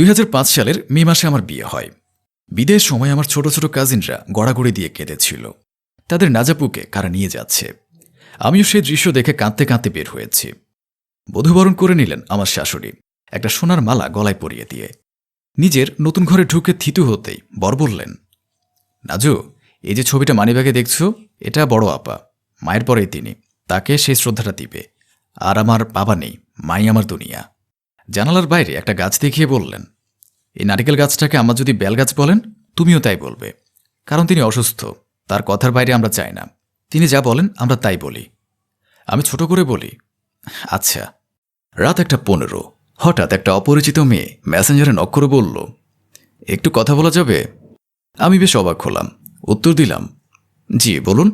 দুই হাজার পাঁচ সালের মে মাসে আমার বিয়ে হয়। বিদেশ সময় আমার ছোট ছোট কাজিনরা গড়াগড়ি দিয়ে কেঁদেছিল। তাদের নাজাপুকে কারা নিয়ে যাচ্ছে। আমিও সেই দৃশ্য দেখে কাঁদতে কাঁদতে বের হয়েছি। বধুবরণ করে নিলেন আমার শাশুড়ি। একটা সোনার মালা গলায় পরিয়ে দিয়ে। নিজের নতুন ঘরে ঢুকে থিতু হতেই বর বললেন, নাজু, এই যে ছবিটা মানিব্যাগে দেখছ, এটা বড় আপা। মায়ের পরেই তিনি। তাকে সেই শ্রদ্ধাটা দিবে। আর আমার বাবা নেই। মাই আমার দুনিয়া। জানালার বাইরে একটা গাছ দেখিয়ে বললেন, এই নারিকেল গাছটাকে আমার যদি বেলগাছ বলেন, তুমিও তাই বলবে। কারণ তিনি অসুস্থ, তার কথার বাইরে আমরা চাই না। তিনি যা বলেন, আমরা তাই বলি। আমি ছোট করে বলি আচ্ছা রাত একটা পনেরো, হঠাৎ একটা অপরিচিত মেয়ে ম্যাসেঞ্জারে নক করে বলল, একটু কথা বলা যাবে? আমি বেশ অবাক হলাম, উত্তর দিলাম, জি, বলুন।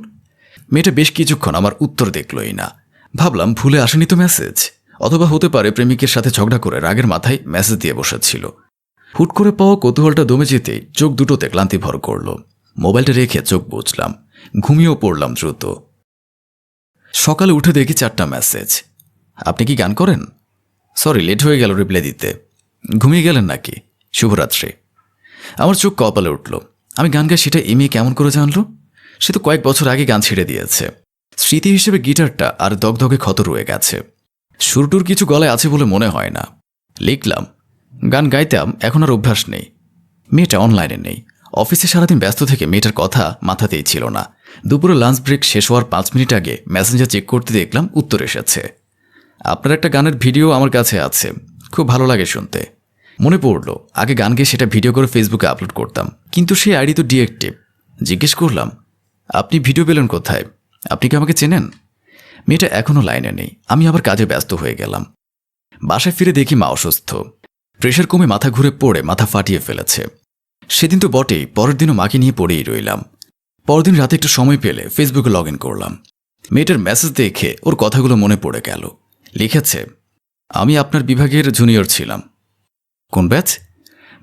মেয়েটা বেশ কিছুক্ষণ আমার উত্তর দেখলই না। ভাবলাম ভুলে আসেনি তো মেসেজ। অথবা হতে পারে প্রেমিকের সাথে ঝগড়া করে রাগের মাথায় মেসেজ দিয়ে বসেছিল। হুট করে পাওয়া কৌতূহলটা দমে যেতেই চোখ দুটোতে ক্লান্তি ভর করল। মোবাইলটা রেখে চোখ বুঝলাম ঘুমিয়েও পড়লাম দ্রুত। সকালে উঠে দেখি চারটা মেসেজ আপনি কি গান করেন? সরি লেট হয়ে গেল রিপ্লাই দিতে। ঘুমিয়ে গেলেন নাকি? শুভরাত্রি। আমার চোখ কপালে উঠল। আমি গান গাই সেটা এমএ কেমন করে জানলো? সে তো কয়েক বছর আগে গান ছেড়ে দিয়েছে। স্মৃতি হিসেবে গিটারটা আর দগদগে ক্ষত রয়ে গেছে। সুরটুর কিছু গলায় আছে বলে মনে হয় না। লিখলাম, গান গাইতাম, এখন আর অভ্যাস নেই। মেয়েটা অনলাইনে নেই। অফিসে সারাদিন ব্যস্ত থেকে মেয়েটার কথা মাথাতেই ছিল না। দুপুরে লাঞ্চ ব্রেক শেষ হওয়ার পাঁচ মিনিট আগে মেসেঞ্জার চেক করতে দেখলাম উত্তর এসেছে। আপনার একটা গানের ভিডিও আমার কাছে আছে। খুব ভালো লাগে শুনতে। মনে পড়ল, আগে গান গেয়ে সেটা ভিডিও করে ফেসবুকে আপলোড করতাম। কিন্তু সেই আইডি তো ডিএক্টিভ। জিজ্ঞেস করলাম, আপনি ভিডিও পেলেন কোথায়? আপনি কি আমাকে চেনেন? মেয়েটা এখনও লাইনে নেই। আমি আবার কাজে ব্যস্ত হয়ে গেলাম। বাসায় ফিরে দেখি মা অসুস্থ। প্রেশার কমে মাথা ঘুরে পড়ে, মাথা ফাটিয়ে ফেলেছে। সেদিন তো বটেই, পরের দিনও মাকে নিয়ে পড়েই রইলাম। পরদিন রাতে একটু সময় পেলে ফেসবুকে লগ ইন করলাম। মেয়েটার মেসেজ দেখে ওর কথাগুলো মনে পড়ে গেল। লিখেছে, আমি আপনার বিভাগের জুনিয়র ছিলাম। কোন ব্যাচ?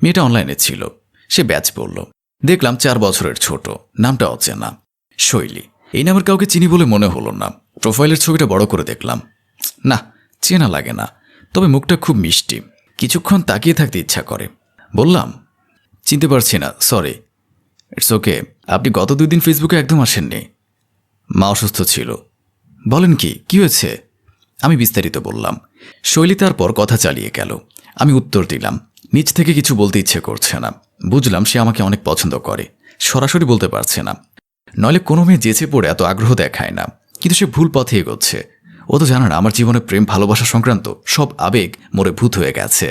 মেয়েটা অনলাইনে ছিল। সে ব্যাচ বলল দেখলাম চার বছরের ছোট। নামটা অচেনা। শৈলী। এই নামের কাউকে চিনি বলে মনে হলো না। প্রোফাইলের ছবিটা বড় করে দেখলাম। না, চেনা লাগে না, তবে মুখটা খুব মিষ্টি। কিছুক্ষণ তাকিয়ে থাকতে ইচ্ছা করে। বললাম, চিনতে পারছি না সরি ইটস ওকে আপনি গত দুই দিন ফেসবুকে একদম আসেননি। মা অসুস্থ ছিল। বলেন কি কি হয়েছে? আমি বিস্তারিত বললাম। শৈলী তারপর কথা চালিয়ে গেল। আমি উত্তর দিলাম নিজ থেকে কিছু বলতে ইচ্ছে করছে না। বুঝলাম সে আমাকে অনেক পছন্দ করে, সরাসরি বলতে পারছে না। নইলে কোনো মেয়ে যেচে পড়ে এত আগ্রহ দেখায় না। কিন্তু সে ভুল পথে এগোচ্ছে। ও তো জানা না, আমার জীবনে প্রেম, ভালোবাসা সংক্রান্ত সব আবেগ মোরে ভূত হয়ে গেছে।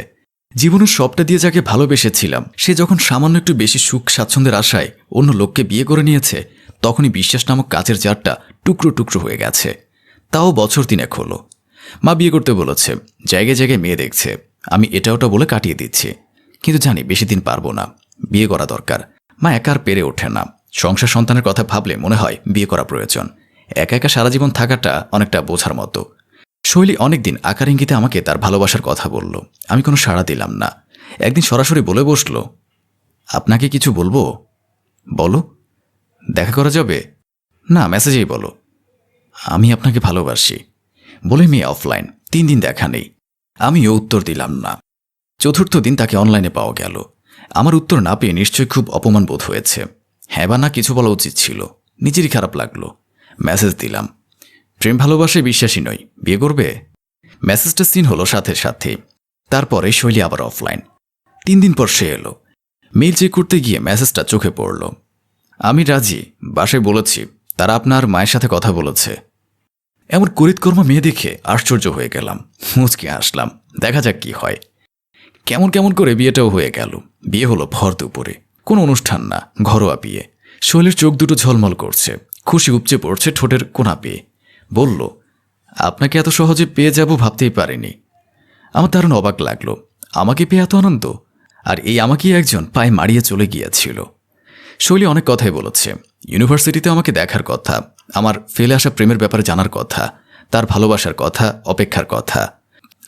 জীবনের সবটা দিয়ে যাকে ভালোবেসেছিলাম, সে যখন সামান্য একটু বেশি সুখ, স্বাচ্ছন্দ্যের আশায় অন্য লোককে বিয়ে করে নিয়েছে, তখনই বিশ্বাস নামক কাচের জারটা টুকরো টুকরো হয়ে গেছে। তাও বছর তিনেক হলো। মা বিয়ে করতে বলেছে, জায়গায় জায়গায় মেয়ে দেখছে, আমি এটা ওটা বলে কাটিয়ে দিচ্ছি। কিন্তু জানি বেশি দিন পারব না, বিয়ে করা দরকার। মা একার পেরে ওঠে না। সংসার সন্তানের কথা ভাবলে মনে হয় বিয়ে করা প্রয়োজন। একা একা সারা জীবন থাকাটা অনেকটা বোঝার মতো। শৈলী অনেকদিন আকার ইঙ্গিতে আমাকে তার ভালোবাসার কথা বলল। আমি কোনো সাড়া দিলাম না। একদিন সরাসরি বলে বসল, আপনাকে কিছু বলব? বলো। দেখা করা যাবে? না, মেসেজেই বলো। আমি আপনাকে ভালোবাসি। বলে মেয়ে অফলাইন, তিন দিন দেখা নেই। আমিও উত্তর দিলাম না। চতুর্থ দিন তাকে অনলাইনে পাওয়া গেল। আমার উত্তর না পেয়ে নিশ্চয়ই খুব অপমান বোধ হয়েছে। হ্যাঁ বা না কিছু বলা উচিত ছিল। নিজেরই খারাপ লাগল। মেসেজ দিলাম। প্রেম ভালোবাসে বিশ্বাসী নই, বিয়ে করবে? মেসেজটা সিন হলো সাথে সাথে। তারপরে শৈলী আবার অফলাইন তিন দিন পর সে এলো। মেইল চেক করতে গিয়ে মেসেজটা চোখে পড়ল। আমি রাজি, বাসায় বলেছি, তারা আপনার মায়ের সাথে কথা বলেছে। এমন করিতকর্ম মেয়ে দেখে আশ্চর্য হয়ে গেলাম। মুচকে আসলাম দেখা যাক কি হয়। কেমন কেমন করে বিয়েটাও হয়ে গেল। বিয়ে হলো ভর দুপুরে। কোনো অনুষ্ঠান না, ঘরোয়া বিয়ে। শৈলের চোখ দুটো ঝলমল করছে। খুশি উপচে পড়ছে ঠোঁটের কোনা পেয়ে বলল, আপনাকে এত সহজে পেয়ে যাব ভাবতেই পারিনি। আমার দারুণ অবাক লাগল। আমাকে পেয়ে এত আনন্দ। আর এই আমাকেই একজন পায়ে মারিয়ে চলে গিয়েছিল। শৈলী অনেক কথাই বলেছে। ইউনিভার্সিটিতে আমাকে দেখার কথা, আমার ফেলে আসা প্রেমের ব্যাপারে জানার কথা, তার ভালোবাসার কথা, অপেক্ষার কথা।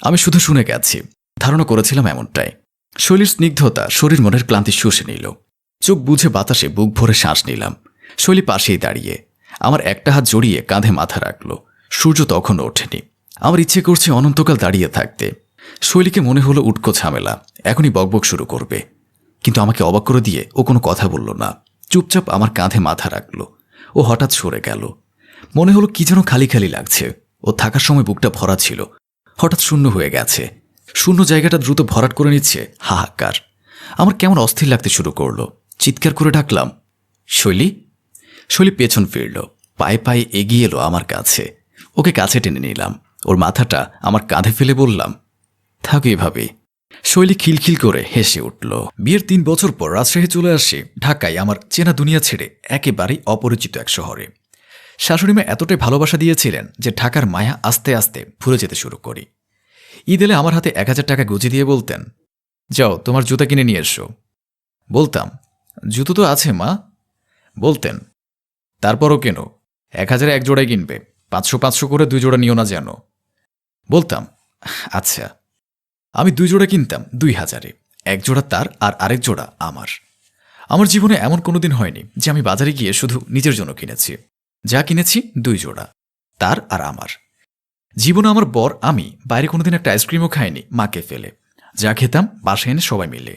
আমি শুধু শুনে গেছি, ধারণা করেছিলাম এমনটাই। শৈলীর স্নিগ্ধতা, শরীর মনের ক্লান্তি শুষে নিল। চোখ বুঝে বাতাসে বুক ভরে শ্বাস নিলাম। শৈলী পাশেই দাঁড়িয়ে। আমার একটা হাত জড়িয়ে কাঁধে মাথা রাখল। সূর্য তখনও ওঠেনি। আমার ইচ্ছে করছে অনন্তকাল দাঁড়িয়ে থাকতে। শৈলীকে মনে হলো উটকো ঝামেলা। এখনই বকবক শুরু করবে। কিন্তু আমাকে অবাক করে দিয়ে ও কোনো কথা বলল না। চুপচাপ আমার কাঁধে মাথা রাখল। ও হঠাৎ সরে গেল। মনে হলো কি যেন খালি খালি লাগছে। ও থাকার সময় বুকটা ভরা ছিল। হঠাৎ শূন্য হয়ে গেছে। শূন্য জায়গাটা দ্রুত ভরাট করে নিচ্ছে। হাহাকার। আমার কেমন অস্থির লাগতে শুরু করল। চিৎকার করে ডাকলাম, শৈলী? শৈলী পেছন ফিরল, পায়ে পায়ে এগিয়ে এলো আমার কাছে। ওকে কাছে টেনে নিলাম। ওর মাথাটা আমার কাঁধে ফেলে বললাম, থাকো এভাবে। শৈলী খিলখিল করে হেসে উঠল। বিয়ের তিন বছর পর রাজশাহী চলে আসে ঢাকায় আমার চেনা দুনিয়া ছেড়ে একেবারেই অপরিচিত এক শহরে। শাশুড়িমা এতটাই ভালোবাসা দিয়েছিলেন যে ঢাকার মায়া আস্তে আস্তে ভুলে যেতে শুরু করি। ঈদ এলে আমার হাতে এক হাজার টাকা গুজি দিয়ে বলতেন, যাও, তোমার জুতা কিনে নিয়ে এসো। বলতাম, জুতো তো আছে মা। বলতেন তারপরও কেন? এক হাজারে এক জোড়াই কিনবে। পাঁচশো পাঁচশো করে দুই জোড়া নিও না যেন। বলতাম আচ্ছা আমি দুই জোড়া কিনতাম দুই হাজারে। এক জোড়া তার আর আরেক জোড়া আমার। আমার জীবনে এমন কোনোদিন হয়নি যে আমি বাজারে গিয়ে শুধু নিজের জন্য কিনেছি। যা কিনেছি দুই জোড়া, তার আর আমার। জীবনে আমার বর, আমি বাইরে কোনোদিন একটা আইসক্রিমও খাইনি, মাকে ফেলে। যা খেতাম বাসায় এনে সবাই মিলে।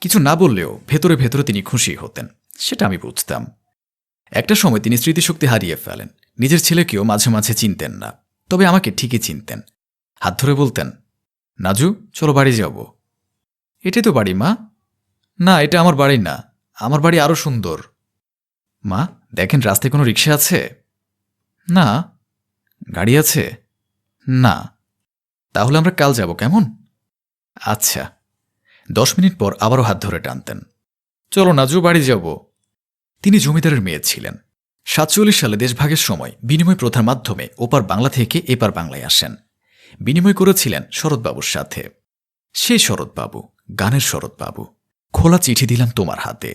কিছু না বললেও ভেতরে ভেতরে তিনি খুশি হতেন, সেটা আমি বুঝতাম। একটা সময় তিনি স্মৃতিশক্তি হারিয়ে ফেলেন। নিজের ছেলেকেও মাঝে মাঝে চিনতেন না। তবে আমাকে ঠিকই চিনতেন। হাত ধরে বলতেন, নাজু, চলো বাড়ি যাব। এটাই তো বাড়ি, মা? না, এটা আমার বাড়ি না। আমার বাড়ি আরও সুন্দর। মা, দেখেন রাস্তায় কোনো রিক্সা আছে? না। গাড়ি আছে? না। তাহলে আমরা কাল যাব, কেমন? আচ্ছা। দশ মিনিট পর আবারও হাত ধরে টানতেন। চলো নাজু, বাড়ি যাব। তিনি জমিদারের মেয়ে ছিলেন। সাতচল্লিশ সালে দেশভাগের সময় বিনিময় প্রথার মাধ্যমে ওপার বাংলা থেকে এপার বাংলায় আসেন। বিনিময় করেছিলেন শরৎবাবুর সাথে। সেই শরৎবাবু, গানের শরৎবাবু, খোলা চিঠি দিলাম তোমার হাতে।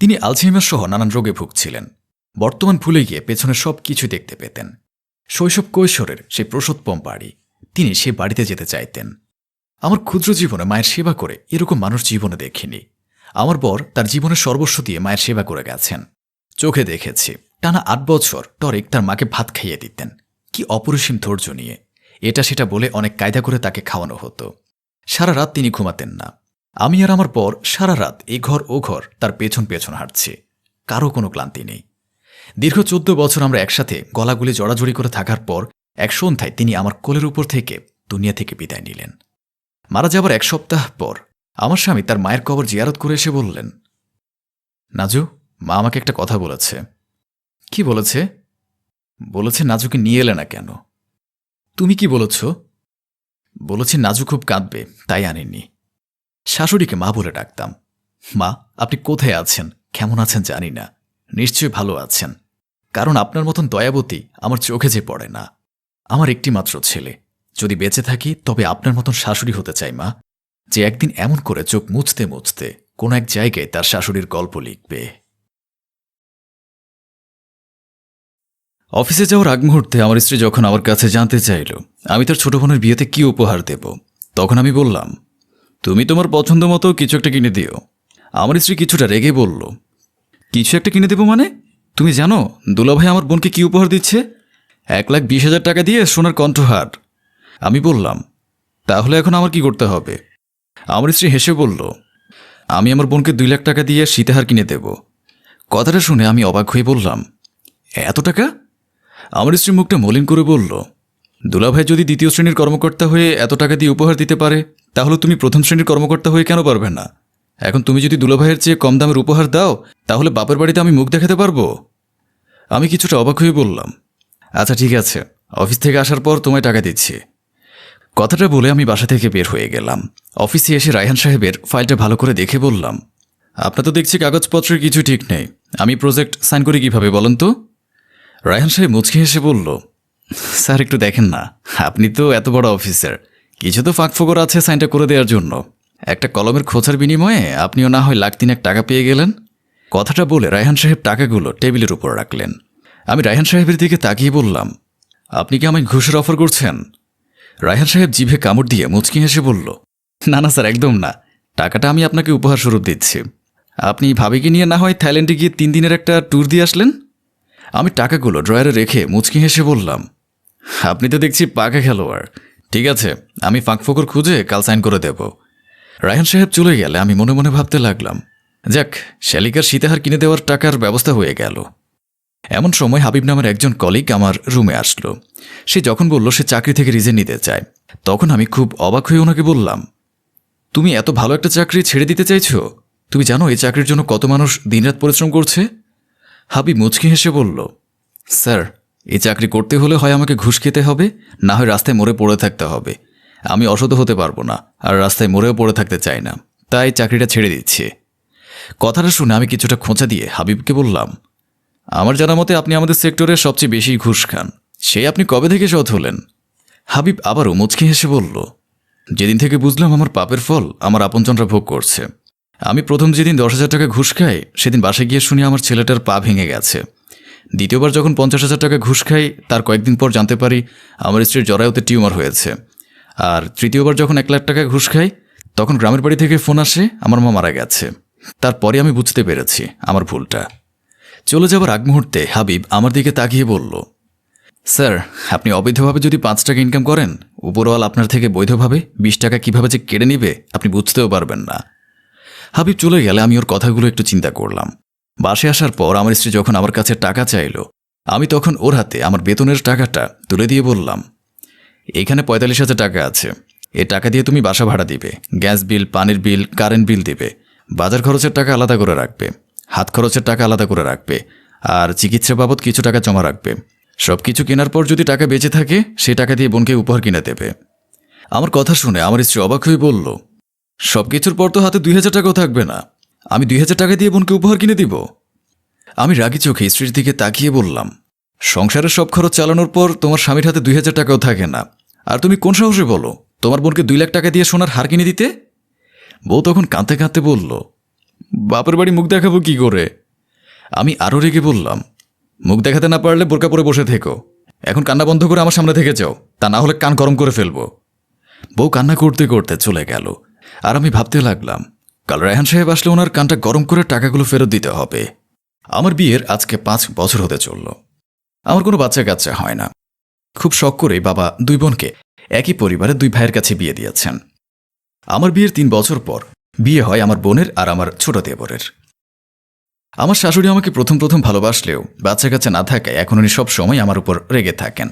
তিনি আলঝেইমার সহ নানান রোগে ভুগছিলেন। বর্তমান ভুলে গিয়ে পেছনে সব কিছু দেখতে পেতেন। শৈশব কৈশোরের সেই প্রসোৎপম বাড়ি তিনি সে বাড়িতে যেতে চাইতেন। আমার ক্ষুদ্র জীবনে মায়ের সেবা করে এরকম মানুষ জীবনে দেখিনি। আমার বর তার জীবনের সর্বস্ব দিয়ে মায়ের সেবা করে গেছেন। চোখে দেখেছি। টানা আট বছর টরেক তার মাকে ভাত খাইয়ে দিতেন। কি অপরিসীম ধৈর্য নিয়ে। এটা সেটা বলে অনেক কায়দা করে তাকে খাওয়ানো হতো। সারা রাত তিনি ঘুমাতেন না। আমি আর আমার পর সারা রাত এ ঘর ও ঘর তার পেছন পেছন হাঁটছি। কারও কোনো ক্লান্তি নেই। দীর্ঘ চোদ্দ বছর আমরা একসাথে গলাগুলি জড়াজড়ি করে থাকার পর এক সন্ধ্যায় তিনি আমার কোলের উপর থেকে দুনিয়া থেকে বিদায় নিলেন। মারা যাবার এক সপ্তাহ পর আমার স্বামী তার মায়ের কবর জিয়ারত করে এসে বললেন, নাজু, মা আমাকে একটা কথা বলেছে। কি বলেছে? বলেছে নাজুকে নিয়ে এলে না কেন? তুমি কি বলেছ? বলেছে নাজু খুব কাঁদবে, তাই আনেননি। শাশুড়িকে মা বলে ডাকতাম। মা, আপনি কোথায় আছেন? কেমন আছেন জানি না। নিশ্চয়ই ভালো আছেন। কারণ আপনার মতন দয়াবতী আমার চোখে যে পড়ে না। আমার একটি মাত্র ছেলে। যদি বেঁচে থাকি, তবে আপনার মতন শাশুড়ি হতে চাই, মা। যে একদিন এমন করে চোখ মুছতে মুছতে কোন এক জায়গায় তার শাশুড়ির গল্প লিখবে। অফিসে যাওয়ার আগ মুহূর্তে আমার স্ত্রী যখন আমার কাছে জানতে চাইল, আমি তার ছোট বোনের বিয়েতে কি উপহার দেব, তখন আমি বললাম, তুমি তোমার পছন্দ মতো কিছু একটা কিনে দিও। আমার স্ত্রী কিছুটা রেগে বলল, কিছু একটা কিনে দেবো মানে? তুমি জানো, দুলাভাই আমার বোনকে কি উপহার দিচ্ছে? এক লাখ বিশ হাজার টাকা দিয়ে সোনার কণ্ঠহার। আমি বললাম, তাহলে এখন আমার কি করতে হবে? আমার স্ত্রী হেসে বলল, আমি আমার বোনকে দুই লাখ টাকা দিয়ে সীতাহার কিনে দেব। কথাটা শুনে আমি অবাক হয়ে বললাম, এত টাকা? আমার স্ত্রী মুখটা মলিন করে বলল, দুলাভাই যদি দ্বিতীয় শ্রেণির কর্মকর্তা হয়ে এত টাকা দিয়ে উপহার দিতে পারে, তাহলে তুমি প্রথম শ্রেণির কর্মকর্তা হয়ে কেন পারবে না? এখন তুমি যদি দুলাভাইয়ের চেয়ে কম দামের উপহার দাও, তাহলে বাপের বাড়িতে আমি মুখ দেখাতে পারব? আমি কিছুটা অবাক হয়ে বললাম আচ্ছা ঠিক আছে। অফিস থেকে আসার পর তোমায় টাকা দিচ্ছি। কথাটা বলে আমি বাসা থেকে বের হয়ে গেলাম। অফিসে এসে রায়হান সাহেবের ফাইলটা ভালো করে দেখে বললাম, আপনার তো দেখছি কাগজপত্রের কিছু ঠিক নেই। আমি প্রজেক্ট সাইন করি কীভাবে বলেন তো? রায়হান সাহেব মুচকি হেসে বলল, স্যার, একটু দেখেন না। আপনি তো এত বড় অফিসার। কিছু তো ফাঁকফোকর আছে সাইনটা করে দেওয়ার জন্য। একটা কলমের খোঁচার বিনিময়ে আপনিও না হয় লাখ তিনেক টাকা পেয়ে গেলেন? কথাটা বলে রায়হান সাহেব টাকাগুলো টেবিলের উপর রাখলেন। আমি রায়হান সাহেবের দিকে তাকিয়ে বললাম, আপনি কি আমায় ঘুষের অফার করছেন? রায়হান সাহেব জিভে কামড় দিয়ে মুচকি হেসে বলল, না না, স্যার, একদম না। টাকাটা আমি আপনাকে উপহার স্বরূপ দিচ্ছি। আপনি ভাবিকে নিয়ে না হয় থাইল্যান্ডে গিয়ে তিন দিনের একটা ট্যুর দিয়ে আসলেন? আমি টাকাগুলো ড্রয়ারে রেখে মুচকি হেসে বললাম, আপনি তো দেখছি পাকা খেলোয়াড়। ঠিক আছে, আমি ফাঁক ফোকর খুঁজে কাল সাইন করে দেব। রায়হান সাহেব চলে গেলে আমি মনে মনে ভাবতে লাগলাম, যাক শ্যালিকার সীতাহার কিনে দেওয়ার টাকার ব্যবস্থা হয়ে গেল। এমন সময় হাবিব নামের একজন কলিগ আমার রুমে আসলো। সে যখন বলল, সে চাকরি থেকে রিজেন নিতে চায়। তখন আমি খুব অবাক হয়ে ওনাকে বললাম, তুমি এত ভালো একটা চাকরি ছেড়ে দিতে চাইছো? তুমি জানো এই চাকরির জন্য কত মানুষ দিনরাত পরিশ্রম করছে? হাবিব মুচকি হেসে বলল, স্যার, এই চাকরি করতে হলে হয় আমাকে ঘুষ খেতে হবে, না হয় রাস্তায় মরে পড়ে থাকতে হবে। আমি অসত হতে পারব না, আর রাস্তায় মরেও পড়ে থাকতে চাই না। তাই চাকরিটা ছেড়ে দিচ্ছি। কথাটা শুনে আমি কিছুটা খোঁচা দিয়ে হাবিবকে বললাম আমার জানা মতে আপনি আমাদের সেক্টরে সবচেয়ে বেশি ঘুষ খান। সেই আপনি কবে থেকে সৎ হলেন? হাবিব আবারও মুচকি হেসে বলল, যেদিন থেকে বুঝলাম আমার পাপের ফল, আমার আপনজনরা ভোগ করছে। আমি প্রথম যেদিন দশ হাজার টাকা ঘুষ খাই, সেদিন বাসায় গিয়ে শুনি আমার ছেলেটার পা ভেঙে গেছে। দ্বিতীয়বার যখন পঞ্চাশ হাজার টাকা ঘুষ খাই, তার কয়েকদিন পর জানতে পারি আমার স্ত্রীর জরায়ুতে টিউমার হয়েছে। আর তৃতীয়বার যখন এক লাখ টাকা ঘুষ খাই, তখন গ্রামের বাড়ি থেকে ফোন আসে, আমার মা মারা গেছে। তারপরে আমি বুঝতে পেরেছি আমার ভুলটা। চলে যাবার আগ মুহূর্তে হাবিব আমার দিকে তাকিয়ে বলল, স্যার, আপনি অবৈধভাবে যদি পাঁচ টাকা ইনকাম করেন, উপরওয়াল আপনার থেকে বৈধভাবে বিশ টাকা কীভাবে যে কেড়ে নেবে আপনি বুঝতেও পারবেন না। হাবিব চলে গেলে আমি ওর কথাগুলো একটু চিন্তা করলাম। বাসে আসার পর আমার স্ত্রী যখন আমার কাছে টাকা চাইলো, আমি তখন ওর হাতে আমার বেতনের টাকাটা তুলে দিয়ে বললাম, এখানে পঁয়তাল্লিশ হাজার টাকা আছে। এ টাকা দিয়ে তুমি বাসা ভাড়া দিবে। গ্যাস বিল, পানির বিল কারেন্ট বিল দিবে। বাজার খরচের টাকা আলাদা করে রাখবে। হাত খরচের টাকা আলাদা করে রাখবে, আর চিকিৎসা বাবদ কিছু টাকা জমা রাখবে। সব কিছু কেনার পর যদি টাকা বেঁচে থাকে, সে টাকা দিয়ে বোনকে উপহার কিনে দেবে। আমার কথা শুনে আমার স্ত্রী অবাক হয়ে বলল সব কিছুর পর তো হাতে দুই হাজার টাকাও থাকবে না। আমি দুই হাজার টাকা দিয়ে বোনকে উপহার কিনে দিব? আমি রাগি চোখে স্ত্রীর দিকে তাকিয়ে বললাম, সংসারের সব খরচ চালানোর পর তোমার স্বামীর হাতে দুই হাজার টাকাও থাকে না। আর তুমি কোন সাহসে বলো, তোমার বোনকে দুই লাখ টাকা দিয়ে সোনার হার কিনে দিতে? বউ তখন কাঁদতে কাঁদতে বলল বাপের বাড়ি মুখ দেখাবো কি করে? আমি আরও রেগে বললাম, মুখ দেখাতে না পারলে বোরকা পরে বসে থেকো। এখন কান্না বন্ধ করে আমার সামনে থেকে যাও, তা না হলে কান গরম করে ফেলব। বউ কান্না করতে করতে চলে গেল। আর আমি ভাবতে লাগলাম, কাল রায়হান সাহেব আসলে ওনার কানটা গরম করে টাকাগুলো ফেরত দিতে হবে। আমার বিয়ের আজকে পাঁচ বছর হতে চলল। আমার কোনো বাচ্চা কাচ্চা হয় না। খুব শখ করে বাবা দুই বোনকে একই পরিবারে দুই ভাইয়ের কাছে বিয়ে দিয়েছেন। আমার বিয়ের তিন বছর পর বিয়ে হয় আমার বোনের আর আমার ছোট দেবরের। আমার শাশুড়ি আমাকে প্রথম প্রথম ভালোবাসলেও বাচ্চা কাচ্চা না থাকায় এখন উনি সব সময় আমার উপর রেগে থাকেন।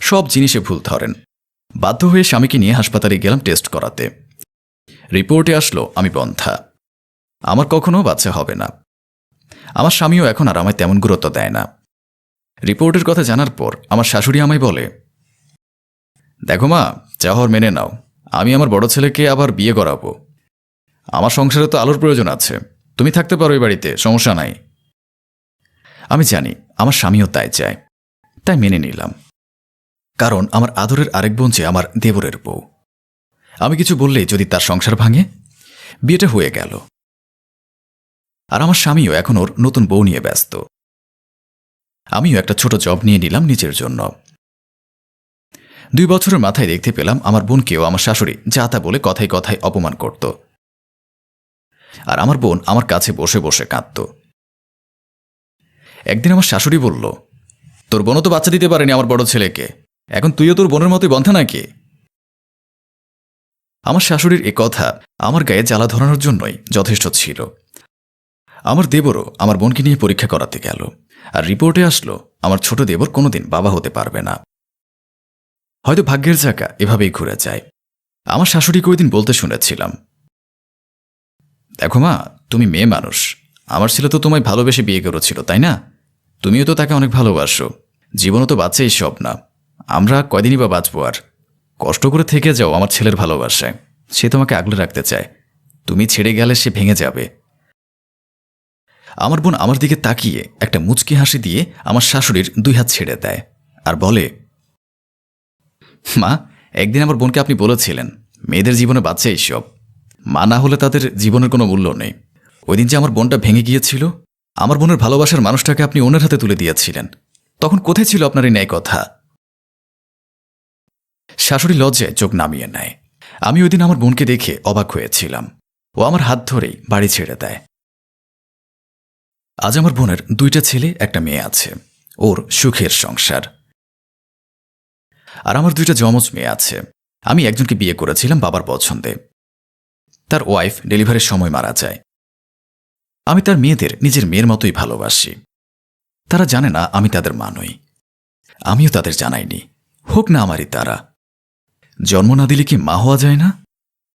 সব জিনিসে ভুল ধরেন। বাধ্য হয়ে স্বামীকে নিয়ে হাসপাতালে গেলাম টেস্ট করাতে। রিপোর্টে আসলো, আমি বন্থা আমার কখনো বাচ্চা হবে না। আমার স্বামীও এখন আর আমায় তেমন গুরুত্ব দেয় না। রিপোর্টের কথা জানার পর আমার শাশুড়ি আমায় বলে, দেখো মা হওয়ার মেনে নাও। আমি আমার বড় ছেলেকে আবার বিয়ে করাবো। আমার সংসারে তো আলোর প্রয়োজন আছে। তুমি থাকতে পারো এই বাড়িতে, সমস্যা নাই। আমি জানি, আমার স্বামীও তাই চায়। তাই মেনে নিলাম। কারণ আমার আদরের আরেক বোন যে আমার দেবরের বউ। আমি কিছু বললেই যদি তার সংসার ভাঙে, বিয়েটা হয়ে গেল। আর আমার স্বামীও এখন ওর নতুন বউ নিয়ে ব্যস্ত। আমিও একটা ছোট জব নিয়ে নিলাম নিজের জন্য। দুই বছরের মাথায় দেখতে পেলাম আমার বোনকেও আমার শাশুড়ি যা তা বলে কথায় কথায় অপমান করত। আর আমার বোন আমার কাছে বসে বসে কাঁদত। একদিন আমার শাশুড়ি বলল, তোর বোনও তো বাচ্চা দিতে পারেনি আমার বড় ছেলেকে। এখন তুইও তোর বোনের মতোই বন্ধা নাকি? আমার শাশুড়ির এ কথা আমার গায়ে জ্বালা ধরানোর জন্যই যথেষ্ট ছিল। আমার দেবরও আমার বোনকে নিয়ে পরীক্ষা করাতে গেল আর রিপোর্টে আসলো, আমার ছোট দেবর কোনোদিন বাবা হতে পারবে না। হয়তো ভাগ্যের চাকা এভাবেই ঘুরে যায়। আমার শাশুড়িকে ওই দিন বলতে শুনেছিলাম দেখো মা, তুমি মেয়ে মানুষ। আমার ছেলে তো তোমায় ভালোবেসে বিয়ে করেছিল, তাই না? তুমিও তো তাকে অনেক ভালোবাসো। জীবনও তো বাচ্চাই সব না আমরা কয়দিনই বা বাঁচবো আর? কষ্ট করে থেকে যাও আমার ছেলের ভালোবাসায়। সে তোমাকে আগলে রাখতে চায়। তুমি ছেড়ে গেলে সে ভেঙে যাবে। আমার বোন আমার দিকে তাকিয়ে একটা মুচকি হাসি দিয়ে আমার শাশুড়ির দুই হাত ছেড়ে দেয় আর বলে, মা, একদিন আমার বোনকে আপনি বলেছিলেন, মেয়েদের জীবনে বাচ্চা এইসব মা না হলে তাদের জীবনের কোনো মূল্য নেই। ওই দিন যে আমার বোনটা ভেঙে গিয়েছিল, আমার বোনের ভালোবাসার মানুষটাকে আপনি ওনার হাতে তুলে দিয়েছিলেন। তখন কোথায় ছিল আপনার এই ন্যায় কথা? শাশুড়ি লজ্জায় চোখ নামিয়ে নেয়। আমি ওই দিন আমার বোনকে দেখে অবাক হয়েছিলাম। ও আমার হাত ধরেই বাড়ি ছেড়ে দেয়। আজ আমার বোনের দুইটা ছেলে, একটা মেয়ে আছে। ওর সুখের সংসার। আর আমার দুইটা যমজ মেয়ে আছে। আমি একজনকে বিয়ে করেছিলাম বাবার পছন্দে। তার ওয়াইফ ডেলিভারির সময় মারা যায়। আমি তার মেয়েদের নিজের মেয়ের মতোই ভালোবাসি। তারা জানে না আমি তাদের মা নই। আমিও তাদের জানাইনি। হোক না আমারই তারা। জন্ম না দিলে কি মা হওয়া যায় না?